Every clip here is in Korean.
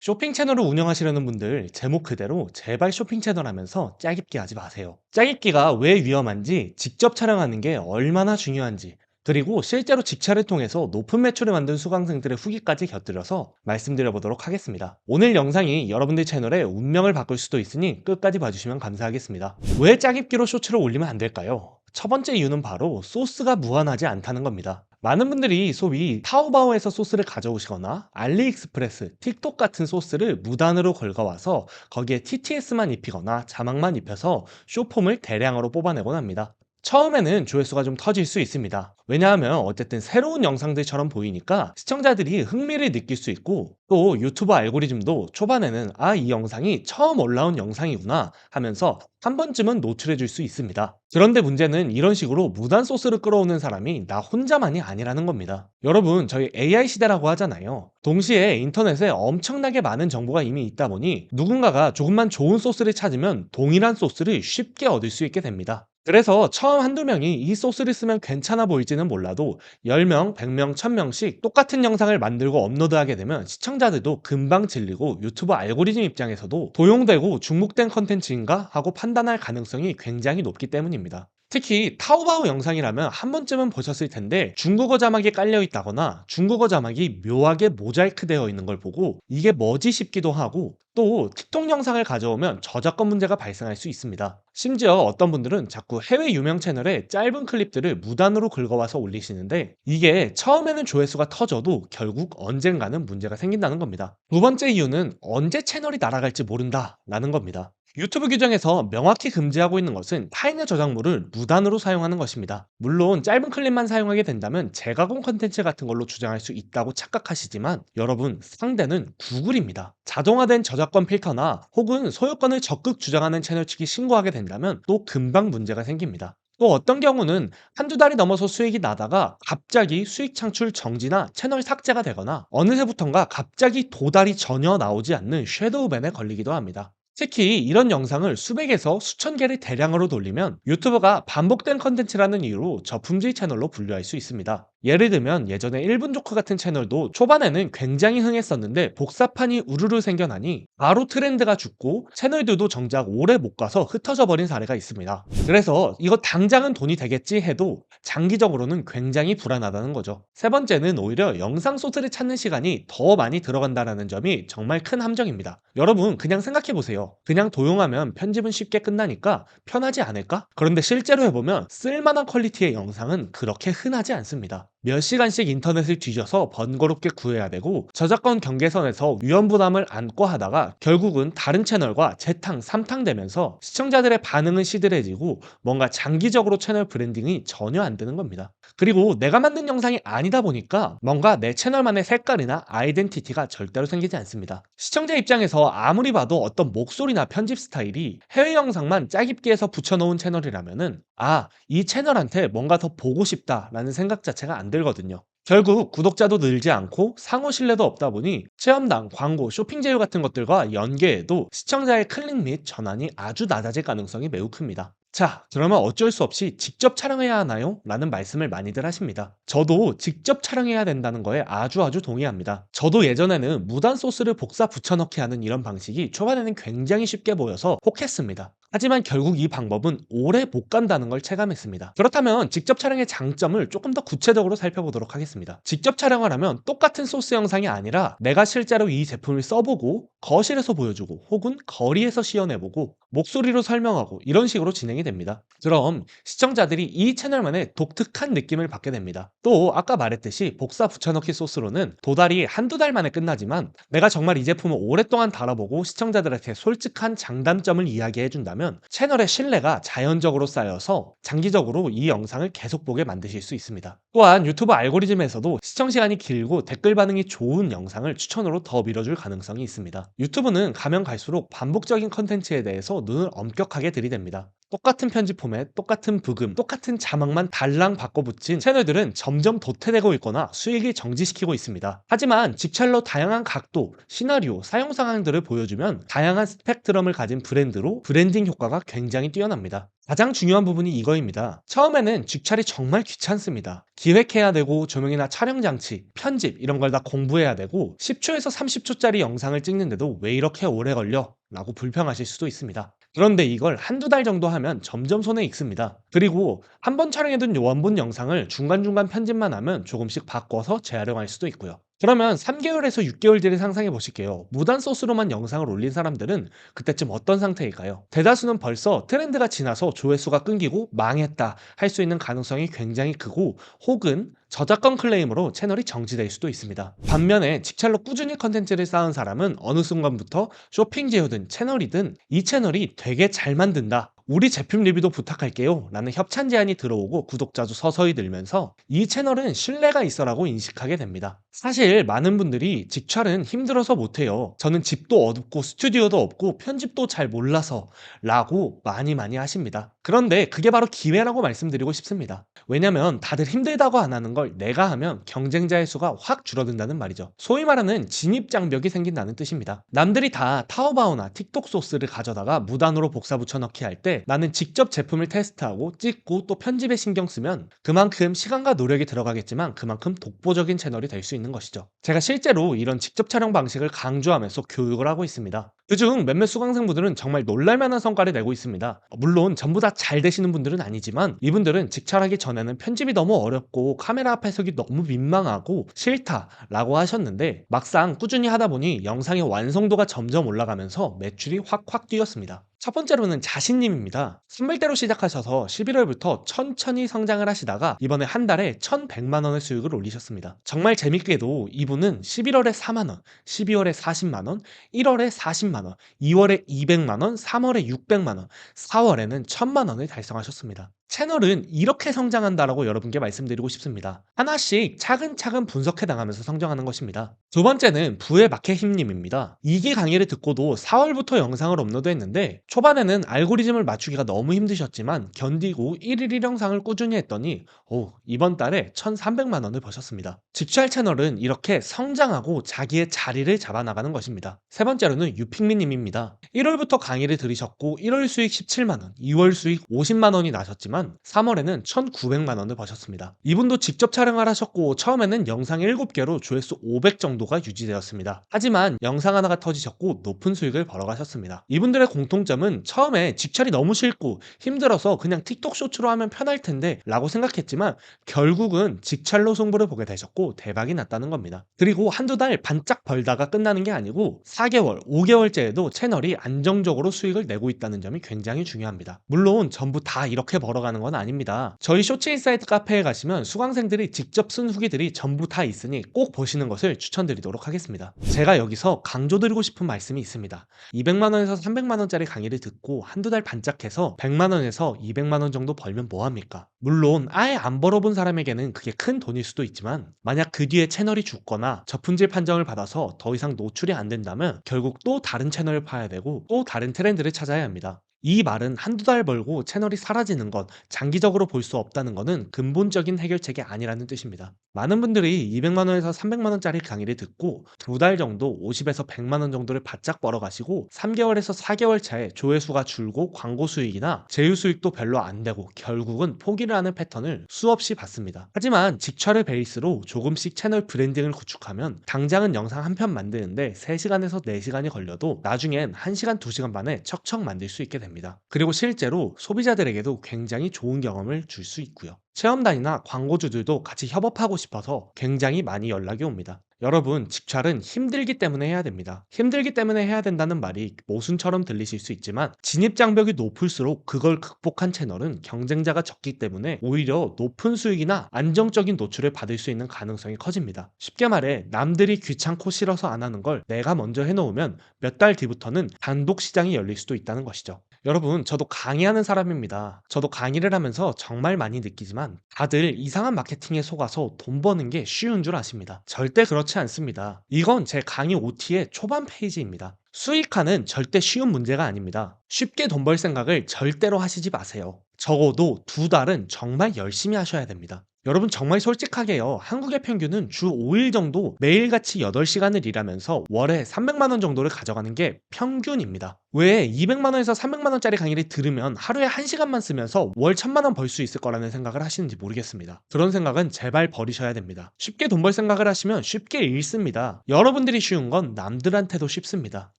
쇼핑 채널을 운영하시려는 분들 제목 그대로 제발 쇼핑 채널 하면서 짜깁기 하지 마세요. 짜깁기가 왜 위험한지 직접 촬영하는 게 얼마나 중요한지 그리고 실제로 직찰을 통해서 높은 매출을 만든 수강생들의 후기까지 곁들여서 말씀드려 보도록 하겠습니다. 오늘 영상이 여러분들 채널의 운명을 바꿀 수도 있으니 끝까지 봐주시면 감사하겠습니다. 왜 짜깁기로 쇼츠를 올리면 안 될까요? 첫 번째 이유는 바로 소스가 무한하지 않다는 겁니다. 많은 분들이 소위 타오바오에서 소스를 가져오시거나 알리익스프레스, 틱톡 같은 소스를 무단으로 걸거와서 거기에 TTS만 입히거나 자막만 입혀서 쇼폼을 대량으로 뽑아내곤 합니다. 처음에는 조회수가 좀 터질 수 있습니다. 왜냐하면 어쨌든 새로운 영상들처럼 보이니까 시청자들이 흥미를 느낄 수 있고 또 유튜브 알고리즘도 초반에는 아, 이 영상이 처음 올라온 영상이구나 하면서 한 번쯤은 노출해 줄 수 있습니다. 그런데 문제는 이런 식으로 무단 소스를 끌어오는 사람이 나 혼자만이 아니라는 겁니다. 여러분, 저희 AI 시대라고 하잖아요. 동시에 인터넷에 엄청나게 많은 정보가 이미 있다 보니 누군가가 조금만 좋은 소스를 찾으면 동일한 소스를 쉽게 얻을 수 있게 됩니다. 그래서 처음 한두 명이 이 소스를 쓰면 괜찮아 보일지는 몰라도 10명, 100명, 1000명씩 똑같은 영상을 만들고 업로드하게 되면 시청자들도 금방 질리고 유튜브 알고리즘 입장에서도 도용되고 중복된 컨텐츠인가 하고 판단할 가능성이 굉장히 높기 때문입니다. 특히 타오바오 영상이라면 한 번쯤은 보셨을 텐데 중국어 자막이 깔려 있다거나 중국어 자막이 묘하게 모자이크 되어 있는 걸 보고 이게 뭐지 싶기도 하고 또 틱톡 영상을 가져오면 저작권 문제가 발생할 수 있습니다. 심지어 어떤 분들은 자꾸 해외 유명 채널에 짧은 클립들을 무단으로 긁어와서 올리시는데 이게 처음에는 조회수가 터져도 결국 언젠가는 문제가 생긴다는 겁니다. 두 번째 이유는 언제 채널이 날아갈지 모른다라는 겁니다. 유튜브 규정에서 명확히 금지하고 있는 것은 타인의 저작물을 무단으로 사용하는 것입니다. 물론 짧은 클립만 사용하게 된다면 재가공 컨텐츠 같은 걸로 주장할 수 있다고 착각하시지만 여러분 상대는 구글입니다. 자동화된 저작권 필터나 혹은 소유권을 적극 주장하는 채널 측이 신고하게 된다면 또 금방 문제가 생깁니다. 또 어떤 경우는 한두 달이 넘어서 수익이 나다가 갑자기 수익 창출 정지나 채널 삭제가 되거나 어느새부턴가 갑자기 도달이 전혀 나오지 않는 섀도우 밴에 걸리기도 합니다. 특히 이런 영상을 수백에서 수천 개를 대량으로 돌리면 유튜버가 반복된 컨텐츠라는 이유로 저품질 채널로 분류할 수 있습니다. 예를 들면 예전에 1분 조크 같은 채널도 초반에는 굉장히 흥했었는데 복사판이 우르르 생겨나니 바로 트렌드가 죽고 채널들도 정작 오래 못 가서 흩어져 버린 사례가 있습니다. 그래서 이거 당장은 돈이 되겠지 해도 장기적으로는 굉장히 불안하다는 거죠. 세 번째는 오히려 영상 소스를 찾는 시간이 더 많이 들어간다는 점이 정말 큰 함정입니다. 여러분 그냥 생각해 보세요. 그냥 도용하면 편집은 쉽게 끝나니까 편하지 않을까? 그런데 실제로 해보면 쓸만한 퀄리티의 영상은 그렇게 흔하지 않습니다. 몇 시간씩 인터넷을 뒤져서 번거롭게 구해야 되고 저작권 경계선에서 위험 부담을 안고 하다가 결국은 다른 채널과 재탕, 삼탕 되면서 시청자들의 반응은 시들해지고 뭔가 장기적으로 채널 브랜딩이 전혀 안 되는 겁니다. 그리고 내가 만든 영상이 아니다 보니까 뭔가 내 채널만의 색깔이나 아이덴티티가 절대로 생기지 않습니다. 시청자 입장에서 아무리 봐도 어떤 목소리나 편집 스타일이 해외 영상만 짜깁기 해서 붙여놓은 채널이라면은 아, 이 채널한테 뭔가 더 보고 싶다라는 생각 자체가 안 들거든요. 결국 구독자도 늘지 않고 상호 신뢰도 없다 보니 체험당, 광고, 쇼핑 제휴 같은 것들과 연계해도 시청자의 클릭 및 전환이 아주 낮아질 가능성이 매우 큽니다. 자, 그러면 어쩔 수 없이 직접 촬영해야 하나요? 라는 말씀을 많이들 하십니다. 저도 직접 촬영해야 된다는 거에 아주 아주 동의합니다. 저도 예전에는 무단 소스를 복사 붙여넣기 하는 이런 방식이 초반에는 굉장히 쉽게 보여서 혹했습니다. 하지만 결국 이 방법은 오래 못 간다는 걸 체감했습니다. 그렇다면 직접 촬영의 장점을 조금 더 구체적으로 살펴보도록 하겠습니다. 직접 촬영을 하면 똑같은 소스 영상이 아니라 내가 실제로 이 제품을 써보고 거실에서 보여주고 혹은 거리에서 시연해보고 목소리로 설명하고 이런 식으로 진행이 됩니다. 그럼 시청자들이 이 채널만의 독특한 느낌을 받게 됩니다. 또 아까 말했듯이 복사 붙여넣기 소스로는 도달이 한두 달 만에 끝나지만 내가 정말 이 제품을 오랫동안 다뤄보고 시청자들한테 솔직한 장단점을 이야기해 준 다면 채널의 신뢰가 자연적으로 쌓여서 장기적으로 이 영상을 계속 보게 만드실 수 있습니다. 또한 유튜브 알고리즘에서도 시청 시간이 길고 댓글 반응이 좋은 영상을 추천으로 더 밀어줄 가능성이 있습니다. 유튜브는 가면 갈수록 반복적인 컨텐츠에 대해서 눈을 엄격하게 들이댑니다. 똑같은 편집 포맷, 똑같은 부금, 똑같은 자막만 달랑 바꿔 붙인 채널들은 점점 도태되고 있거나 수익이 정지시키고 있습니다. 하지만 직찰로 다양한 각도, 시나리오, 사용 상황들을 보여주면 다양한 스펙트럼을 가진 브랜드로 브랜딩 효과가 굉장히 뛰어납니다. 가장 중요한 부분이 이거입니다. 처음에는 직찰이 정말 귀찮습니다. 기획해야 되고 조명이나 촬영 장치, 편집 이런 걸 다 공부해야 되고 10초에서 30초짜리 영상을 찍는데도 왜 이렇게 오래 걸려? 라고 불평하실 수도 있습니다. 그런데 이걸 한두 달 정도 하면 점점 손에 익습니다. 그리고 한 번 촬영해둔 원본 영상을 중간중간 편집만 하면 조금씩 바꿔서 재활용할 수도 있고요. 그러면 3개월에서 6개월 뒤를 상상해 보실게요. 무단 소스로만 영상을 올린 사람들은 그때쯤 어떤 상태일까요? 대다수는 벌써 트렌드가 지나서 조회수가 끊기고 망했다 할 수 있는 가능성이 굉장히 크고 혹은 저작권 클레임으로 채널이 정지될 수도 있습니다. 반면에 직찰로 꾸준히 컨텐츠를 쌓은 사람은 어느 순간부터 쇼핑 제휴든 채널이든 이 채널이 되게 잘 만든다. 우리 제품 리뷰도 부탁할게요. 라는 협찬 제안이 들어오고 구독자도 서서히 늘면서 이 채널은 신뢰가 있어라고 인식하게 됩니다. 사실 많은 분들이 직찰은 힘들어서 못해요. 저는 집도 어둡고 스튜디오도 없고 편집도 잘 몰라서 라고 많이 많이 하십니다. 그런데 그게 바로 기회라고 말씀드리고 싶습니다. 왜냐면 다들 힘들다고 안 하는 걸 내가 하면 경쟁자의 수가 확 줄어든다는 말이죠. 소위 말하는 진입장벽이 생긴다는 뜻입니다. 남들이 다 타오바오나 틱톡 소스를 가져다가 무단으로 복사 붙여넣기 할 때 나는 직접 제품을 테스트하고 찍고 또 편집에 신경 쓰면 그만큼 시간과 노력이 들어가겠지만 그만큼 독보적인 채널이 될 수 있는 것이죠. 제가 실제로 이런 직접 촬영 방식을 강조하면서 교육을 하고 있습니다. 그중 몇몇 수강생분들은 정말 놀랄만한 성과를 내고 있습니다. 물론 전부 다 잘 되시는 분들은 아니지만 이분들은 직찰하기 전에는 편집이 너무 어렵고 카메라 앞에 서기 너무 민망하고 싫다라고 하셨는데 막상 꾸준히 하다 보니 영상의 완성도가 점점 올라가면서 매출이 확확 뛰었습니다. 첫 번째로는 자신님입니다. 선물대로 시작하셔서 11월부터 천천히 성장을 하시다가 이번에 한 달에 1,100만 원의 수익을 올리셨습니다. 정말 재밌게도 이분은 11월에 4만 원, 12월에 40만 원, 1월에 40만 원, 2월에 200만 원, 3월에 600만 원, 4월에는 1000만 원을 달성하셨습니다. 채널은 이렇게 성장한다라고 여러분께 말씀드리고 싶습니다. 하나씩 차근차근 분석해 나가면서 성장하는 것입니다. 두 번째는 부의 마케힘님입니다. 2기 강의를 듣고도 4월부터 영상을 업로드했는데 초반에는 알고리즘을 맞추기가 너무 힘드셨지만 견디고 1일 1영상을 꾸준히 했더니 오, 이번 달에 1,300만 원을 버셨습니다. 직찰 채널은 이렇게 성장하고 자기의 자리를 잡아나가는 것입니다. 세 번째로는 유핑미님입니다. 1월부터 강의를 들으셨고 1월 수익 17만 원, 2월 수익 50만 원이 나셨지만 3월에는 1,900만 원을 버셨습니다. 이분도 직접 촬영을 하셨고 처음에는 영상 7개로 조회수 500 정도가 유지되었습니다. 하지만 영상 하나가 터지셨고 높은 수익을 벌어가셨습니다. 이분들의 공통점은 처음에 직찰이 너무 싫고 힘들어서 그냥 틱톡 쇼츠로 하면 편할 텐데 라고 생각했지만 결국은 직찰로 승부를 보게 되셨고 대박이 났다는 겁니다. 그리고 한두 달 반짝 벌다가 끝나는 게 아니고 4개월, 5개월째에도 채널이 안정적으로 수익을 내고 있다는 점이 굉장히 중요합니다. 물론 전부 다 이렇게 벌어가는 건 아닙니다. 저희 쇼츠 인사이트 카페에 가시면 수강생들이 직접 쓴 후기들이 전부 다 있으니 꼭 보시는 것을 추천드리도록 하겠습니다. 제가 여기서 강조드리고 싶은 말씀이 있습니다. 200만원에서 300만원짜리 강의를 듣고 한두 달 반짝해서 100만원에서 200만원 정도 벌면 뭐합니까? 물론 아예 안 벌어본 사람에게는 그게 큰 돈일 수도 있지만 만약 그 뒤에 채널이 죽거나 저품질 판정을 받아서 더 이상 노출이 안 된다면 결국 또 다른 채널을 파야 되고 또 다른 트렌드를 찾아야 합니다. 이 말은 한두 달 벌고 채널이 사라지는 것, 장기적으로 볼 수 없다는 것은 근본적인 해결책이 아니라는 뜻입니다. 많은 분들이 200만원에서 300만원짜리 강의를 듣고 두 달 정도 50에서 100만원 정도를 바짝 벌어가시고 3개월에서 4개월 차에 조회수가 줄고 광고 수익이나 제휴 수익도 별로 안 되고 결국은 포기를 하는 패턴을 수없이 봤습니다. 하지만 직찰을 베이스로 조금씩 채널 브랜딩을 구축하면 당장은 영상 한 편 만드는데 3시간에서 4시간이 걸려도 나중엔 1시간, 2시간 만에 척척 만들 수 있게 됩니다. 그리고 실제로 소비자들에게도 굉장히 좋은 경험을 줄 수 있고요. 체험단이나 광고주들도 같이 협업하고 싶어서 굉장히 많이 연락이 옵니다. 여러분, 직찰은 힘들기 때문에 해야 됩니다. 힘들기 때문에 해야 된다는 말이 모순처럼 들리실 수 있지만 진입장벽이 높을수록 그걸 극복한 채널은 경쟁자가 적기 때문에 오히려 높은 수익이나 안정적인 노출을 받을 수 있는 가능성이 커집니다. 쉽게 말해 남들이 귀찮고 싫어서 안 하는 걸 내가 먼저 해놓으면 몇 달 뒤부터는 단독 시장이 열릴 수도 있다는 것이죠. 여러분, 저도 강의하는 사람입니다. 저도 강의를 하면서 정말 많이 느끼지만 다들 이상한 마케팅에 속아서 돈 버는 게 쉬운 줄 아십니다. 절대 그렇지 않습니다. 이건 제 강의 OT의 초반 페이지입니다. 수익화는 절대 쉬운 문제가 아닙니다. 쉽게 돈 벌 생각을 절대로 하시지 마세요. 적어도 두 달은 정말 열심히 하셔야 됩니다. 여러분 정말 솔직하게요. 한국의 평균은 주 5일 정도 매일같이 8시간을 일하면서 월에 300만 원 정도를 가져가는 게 평균입니다. 왜 200만 원에서 300만 원짜리 강의를 들으면 하루에 1시간만 쓰면서 월 1000만 원 벌 수 있을 거라는 생각을 하시는지 모르겠습니다. 그런 생각은 제발 버리셔야 됩니다. 쉽게 돈 벌 생각을 하시면 쉽게 잃습니다. 여러분들이 쉬운 건 남들한테도 쉽습니다.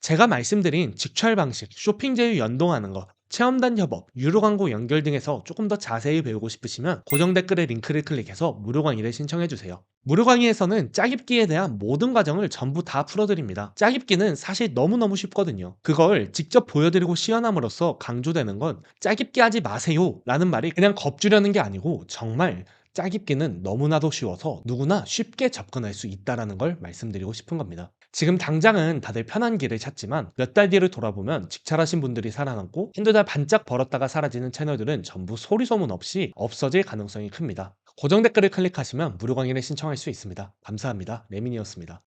제가 말씀드린 직철 방식, 쇼핑 제휴 연동하는 거, 체험단 협업, 유료 광고 연결 등에서 조금 더 자세히 배우고 싶으시면 고정 댓글의 링크를 클릭해서 무료 강의를 신청해 주세요. 무료 강의에서는 짜깁기에 대한 모든 과정을 전부 다 풀어드립니다. 짜깁기는 사실 너무너무 쉽거든요. 그걸 직접 보여드리고 시연함으로써 강조되는 건 짜깁기 하지 마세요 라는 말이 그냥 겁주려는 게 아니고 정말 짜깁기는 너무나도 쉬워서 누구나 쉽게 접근할 수 있다라는 걸 말씀드리고 싶은 겁니다. 지금 당장은 다들 편한 길을 찾지만 몇 달 뒤를 돌아보면 직찰하신 분들이 살아남고 한두 달 반짝 벌었다가 사라지는 채널들은 전부 소리 소문 없이 없어질 가능성이 큽니다. 고정 댓글을 클릭하시면 무료 강의를 신청할 수 있습니다. 감사합니다. 레민이었습니다.